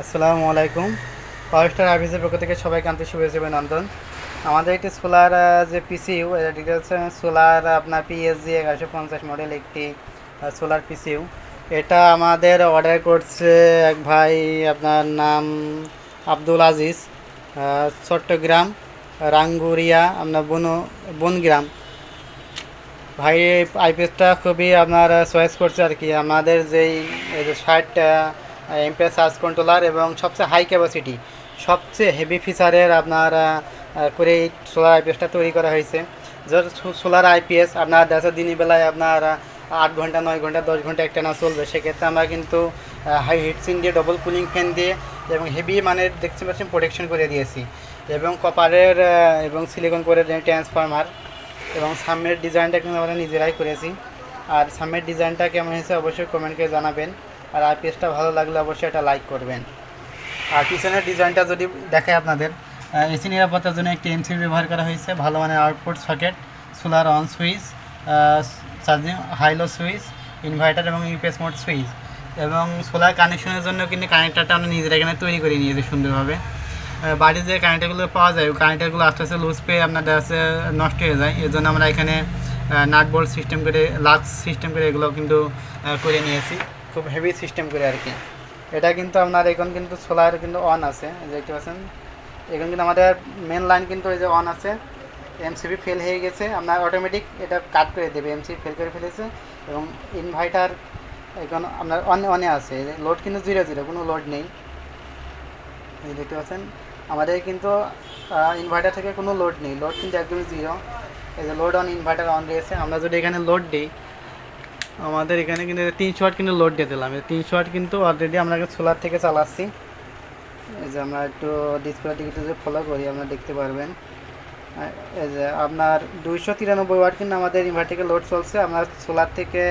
আসসালামু আলাইকুম। পাওয়ার স্টার অফিসের পক্ষ থেকে সবাইকে আন্তরিক শুভেচ্ছা অভিনন্দন। আমাদের একটি সোলার যে পিসিইউ এটা হচ্ছে সোলার আপনার পিএসজি এগারোশো পঞ্চাশ মডেল একটি সোলার পিসিইউ এটা আমাদের অর্ডার করছে এক ভাই, আপনার নাম আব্দুল আজিজ চট্টগ্রাম, রাঙ্গুরিয়া, আপনার বন, বনগ্রাম। ভাই আইপিএসটা খুবই আপনার চয়েস করছে আর কি। আমাদের যেই, এই এমপিএস চার্জ কন্ট্রোলার এবং সবচেয়ে হাই ক্যাপাসিটি সবচেয়ে হেভি ফিচারের আপনার করে এই সোলার আইপিএসটা তৈরি করা হয়েছে। সোলার আইপিএস আপনার দেখা দিনের বেলায় আপনার আট ঘণ্টা, নয় ঘণ্টা, দশ ঘণ্টা একটা না চলবে। সেক্ষেত্রে আমরা কিন্তু হাই হিটসিং দিয়ে ডবল কুলিং ফ্যান দিয়ে এবং হেভি মানের দেখতে পাচ্ছেন প্রোটেকশন করে দিয়েছি। এবং কপারের এবং সিলিকন করে ট্রান্সফরমার এবং সামনের ডিজাইনটা কিন্তু আমরা নিজেরাই করেছি। আর সামনের ডিজাইনটা কেমন হয়েছে অবশ্যই কমেন্ট করে জানাবেন। আর আইপিএসটা ভালো লাগলে অবশ্যই এটা লাইক করবেন। আর পিছনের ডিজাইনটা যদি দেখায় আপনাদের এসি নিরাপত্তার জন্য একটি এমসি ব্যবহার করা হয়েছে, ভালো মানের output socket solar on switch charging high low switch inverter এবং ইউপিএস মোড সুইচ এবং সোলার কানেকশনের জন্য কিন্তু কানেক্টারটা আমরা নিজেরা এখানে তৈরি করে নিয়েছি সুন্দরভাবে। বাড়ির যে কানেক্টারগুলো পাওয়া যায়, ওই কানেক্টারগুলো আস্তে আস্তে লুজ পেয়ে আপনার যাচ্ছে নষ্ট হয়ে যায়। এর জন্য আমরা এখানে নাট বোল্ট সিস্টেম করে লাক্স সিস্টেম করে এগুলো কিন্তু করে নিয়েছি। খুব হেভি সিস্টেম করে আর কি। এটা কিন্তু আপনার এখন কিন্তু সোলার কিন্তু অন আছে দেখতে পাচ্ছেন। এখন কিন্তু আমাদের মেন লাইন কিন্তু এই যে অন আছে এমসিবি ফেল হয়ে গেছে, আপনার অটোমেটিক এটা কাট করে দেবে এমসিবি ফেল করে ফেলেছে, এবং ইনভার্টার এখন আপনার অন অনে আছে লোড কিন্তু জিরো জিরো কোনো লোড নেই। এই দেখতে পাচ্ছেন, আমাদের কিন্তু ইনভার্টার থেকে কোনো লোড নেই লোড কিন্তু একদমই জিরো এই যে লোড অন ইনভার্টার অন রয়েছে, আমরা যদি এখানে লোড দিই আমাদের এখানে কিন্তু তিনশো ওয়াট কিন্তু লোড দিয়ে দিলাম। তিনশো ওয়াট কিন্তু অলরেডি আমরা সোলার থেকে চালাচ্ছি। এই যে আমরা একটু ডিসপ্লে দিকে ফলো করি, আপনারা দেখতে পারবেন। এই যে আপনার দুইশো তিরানব্বই ওয়াট কিন্তু আমাদের ইনভার্টার থেকে লোড চলছে। আপনার সোলার থেকে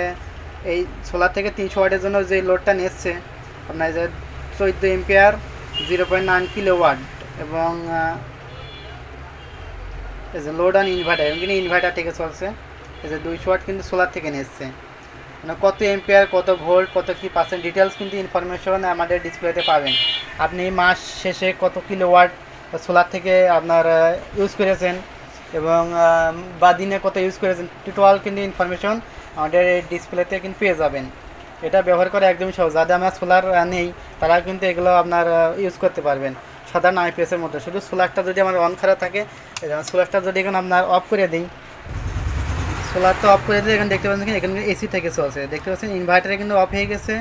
এই সোলার থেকে তিনশো ওয়াটের জন্য যে লোডটা নিচ্ছে, আপনার যে চোদ্দ ampere zero point nine kilowatt এবং এই যে লোড অন ইনভার্টার কিন্তু ইনভার্টার থেকে চলছে। এই যে দুইশো ওয়াট কিন্তু সোলার থেকে নিচ্ছে। মানে কত এম্পিয়ার কত ভোল্ট কত কি পার্সেন্ট ডিটেলস কিন্তু ইনফরমেশন আমাদের ডিসপ্লেতে পাবেন। আপনি মাস শেষে কত কিলো ওয়াট সোলার থেকে আপনার ইউজ করেছেন এবং বা দিনে কত ইউজ করেছেন টোটাল কিন্তু ইনফরমেশন আমাদের এই ডিসপ্লেতে কিন্তু পেয়ে যাবেন। এটা ব্যবহার করে একদমই সহজ। যাদের আমার সোলার নেই, তারা কিন্তু এগুলো আপনার ইউজ করতে পারবেন। সাধারণ আইপিএসের মধ্যে। শুধু সোলারটা যদি আমার অন করা থাকে সোলারটা যদি এখন আপনার অফ করে দিই সোলারটা অফ করে দিয়ে এখানে দেখতে পাচ্ছেন এখানে এসি থেকে চলছে। দেখতে পাচ্ছেন ইনভার্টারে কিন্তু অফ হয়ে গেছে,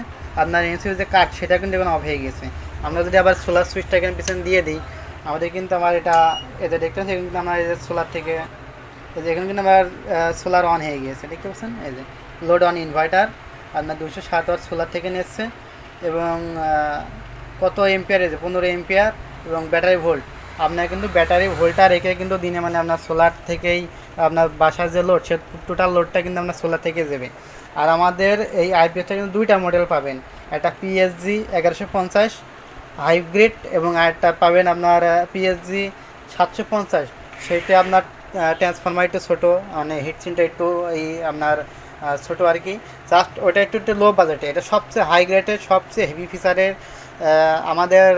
আপনার এসি যে কাঠ, সেটা কিন্তু এখন অফ হয়ে গেছে। আমরা যদি আবার সোলার সুইচটা এখানে পিছনে দিয়ে দিই, আমাদের কিন্তু আমার এটা এতে দেখতে পাচ্ছেন কিন্তু আমার এই যে সোলার থেকে, এই যে এখানে কিন্তু আমার সোলার অন হয়ে গিয়েছে দেখতে পাচ্ছেন? এই যে লোড অন ইনভার্টার আপনার দুশো সাত ওয়াট সোলার থেকে নিচ্ছে এবং কত এম্পিয়ার আছে পনেরো এম্পিয়ার এবং ব্যাটারি ভোল্ট আপনার কিন্তু ব্যাটারি ভোল্টটা রেখে কিন্তু দিনে মানে আপনার সোলার থেকেই আপনার বাসার যে লোড সে টোটাল লোডটা কিন্তু আপনার সোলার থেকে যাবে। আর আমাদের এই আইপিএসটা কিন্তু দুইটা মডেল পাবেন। একটা পিএসজি এগারোশো পঞ্চাশ হাইব্রিড এবং আরেকটা পাবেন আপনার পিএসজি সাতশো পঞ্চাশ। সেটা আপনার ট্রান্সফরমার একটু ছোটো মানে হিটসিনটা একটু এই আপনার ছোটো আর কি। জাস্ট ওটা একটু একটু লো বাজেটে এটা সবচেয়ে হাই গ্রেডের সবচেয়ে হেভি ফিচারের আমাদের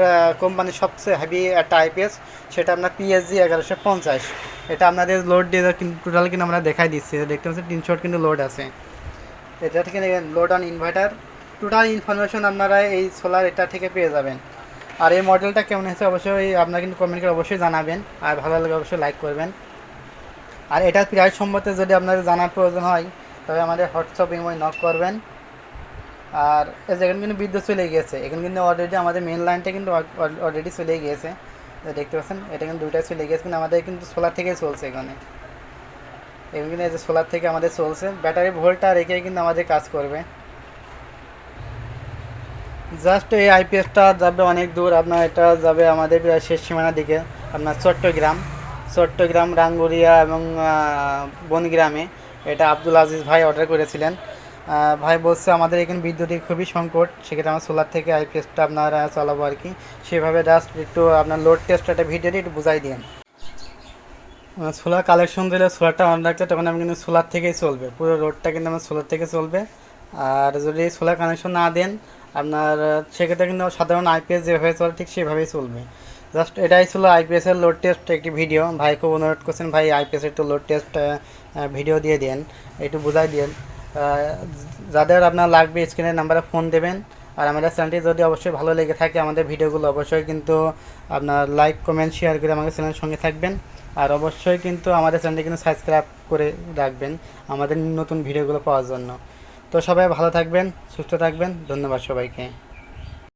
কোম্পানির সবচেয়ে হেভি একটা আইপিএস সেটা আপনার পিএসজি এগারোশো পঞ্চাশ। এটা আপনাদের লোড দিয়ে টোটাল কিন্তু আমরা দেখাই দিচ্ছি। দেখতে পাচ্ছি তিনশো কিন্তু লোড আছে। এটা থেকে load on inverter total information আপনারা এই সোলার এটা থেকে পেয়ে যাবেন। আর এই মডেলটা কেমন হয়েছে অবশ্যই আপনারা কিন্তু কমেন্ট করে অবশ্যই জানাবেন। আর ভালো লাগে অবশ্যই লাইক করবেন। আর এটার প্রাইস সম্বন্ধে যদি আপনাদের জানার প্রয়োজন হয়, তবে আমাদের হোয়াটসঅ্যাপ ইমোয় নক করবেন। আর এখানে কিন্তু বিদ্যুৎ চলে গিয়েছে। এখানে কিন্তু অলরেডি আমাদের মেন লাইনটা কিন্তু অলরেডি চলে গিয়েছে। দেখতে পাচ্ছেন, এটা কিন্তু দুইটাই চলে গিয়েছে, কিন্তু আমাদের কিন্তু সোলার থেকেই চলছে এখানে। এখানে কিন্তু এই যে সোলার থেকে আমাদের চলছে। ব্যাটারি ভোল্টটা রেখে কিন্তু আমাদের কাজ করবে। জাস্ট এই আইপিএসটা যাবে অনেক দূর। আপনার এটা যাবে আমাদের প্রায় শেষ সীমানার দিকে, আপনার চট্টগ্রাম। চট্টগ্রাম, রাঙ্গুরিয়া এবং বনগ্রামে। এটা আব্দুল আজিজ ভাই অর্ডার করেছিলেন। ভাই বলছে আমাদের এখানে বিদ্যুতের খুবই সংকট, সেক্ষেত্রে আমার সোলার থেকে আইপিএসটা আপনার চালাবো আর কি। সেভাবে জাস্ট একটু আপনার লোড টেস্ট একটা ভিডিওটি একটু বুঝাই দিন সোলার কালেকশন দিলে সোলারটা অন রাখলে তখন আমি কিন্তু সোলার থেকেই চলবে। পুরো রোডটা কিন্তু আমার সোলার থেকে চলবে। আর যদি সোলার কানেকশন না দেন, আপনার সেক্ষেত্রে কিন্তু সাধারণ আইপিএস যেভাবে চলে ঠিক সেভাবেই চলবে। জাস্ট এটাই ছিল আইপিএস এর লোড টেস্ট একটি ভিডিও ভাই খুব অনুরোধ করছেন ভাই আইপিএস একটু লোড টেস্ট ভিডিও দিয়ে দেন। একটু বুঝাই দেন যাদের আপনার লাগবে স্ক্রিনের নাম্বারে ফোন দেবেন। আর আমাদের চ্যানেলটি যদি অবশ্যই ভালো লেগে থাকে, আমাদের ভিডিওগুলো অবশ্যই কিন্তু আপনার লাইক কমেন্ট শেয়ার করে আমাদের চ্যানেলের সঙ্গে থাকবেন। আর অবশ্যই কিন্তু আমাদের চ্যানেলটি কিন্তু সাবস্ক্রাইব করে রাখবেন আমাদের নতুন ভিডিওগুলো পাওয়ার জন্য। তো সবাই ভালো থাকবেন, সুস্থ থাকবেন, ধন্যবাদ সবাইকে।